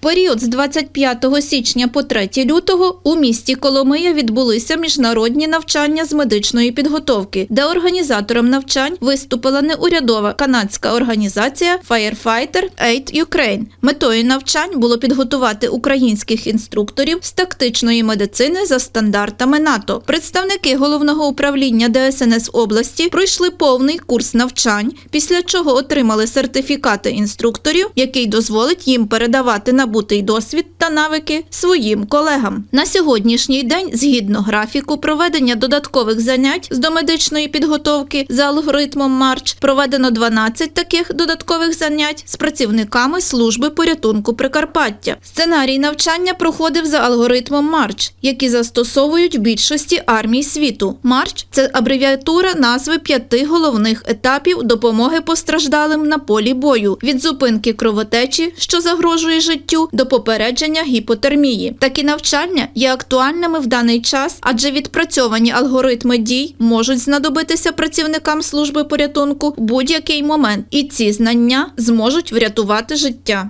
період з 25 січня по 3 лютого у місті Коломия відбулися міжнародні навчання з медичної підготовки, де організатором навчань виступила неурядова канадська організація Firefighter Aid Ukraine. Метою навчань було підготувати українських інструкторів з тактичної медицини за стандартами НАТО. Представники головного управління ДСНС області пройшли повний курс навчань, після чого отримали сертифікати інструкторів, який дозволить їм передавати набутий досвід та навики своїм колегам. На сьогоднішній день, згідно графіку проведення додаткових занять з домедичної підготовки за алгоритмом Марч, проведено 12 таких додаткових занять з працівниками служби порятунку Прикарпаття. Сценарій навчання проходив за алгоритмом Марч, які застосовують в більшості армій світу. Марч це абревіатура назви п'яти головних етапів допомоги постраждалим на полі бою від зупинки кровотечі, що загрожує життю, до попередження гіпотермії. Такі навчання є актуальними в даний час, адже відпрацьовані алгоритми дій можуть знадобитися працівникам служби порятунку в будь-який момент, і ці знання зможуть врятувати життя.